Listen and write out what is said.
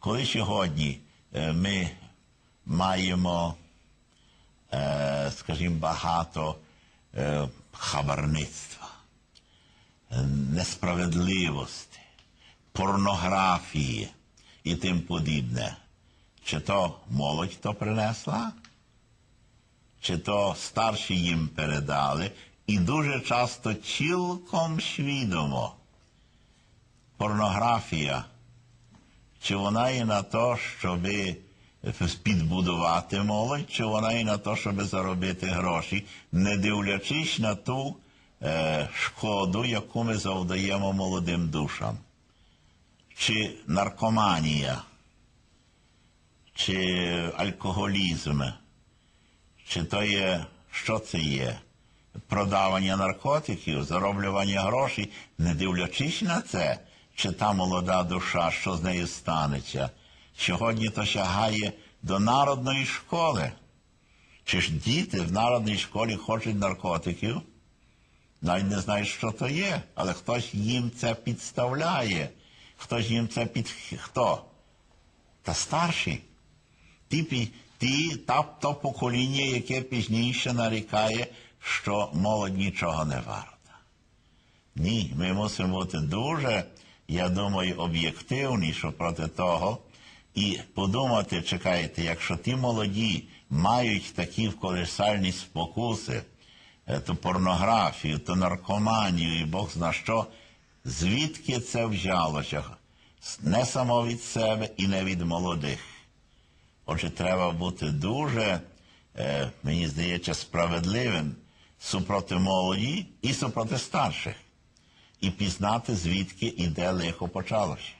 Коли сьогодні е, ми маємо, е, скажімо, багато е, хабарництва, несправедливості, порнографії і тим подібне, чи то молодь то принесла, чи то старші їм передали, і дуже часто цілком свідомо порнографія, чи вона є на те, щоб підбудувати молодь, чи вона є на те, щоб заробити гроші, не дивлячись на ту е, шкоду, яку ми завдаємо молодим душам. Чи наркоманія, чи алкоголізм, чи то є, що це є? Продавання наркотиків, зароблювання грошей, не дивлячись на це, чи та молода душа, що з нею станеться, сьогодні то сягає до народної школи. Чи ж діти в народній школі хочуть наркотиків? Навіть не знають, що то є, але хтось їм це підставляє. Хтось їм це під... Хто? Та старші. Ті, ті, та, то покоління, яке пізніше нарікає, що молодь нічого не варта. Ні, ми мусимо бути дуже, я думаю, об'єктивні, що проти того, і подумати, чекайте, якщо ті молоді мають такі колесальні спокуси, е, то порнографію, то наркоманію, і Бог зна що, звідки це взялося? Не само від себе і не від молодих. Отже, треба бути дуже, е, мені здається, справедливим супроти молоді і супроти старших, і пізнати, звідки і де лихо почалося.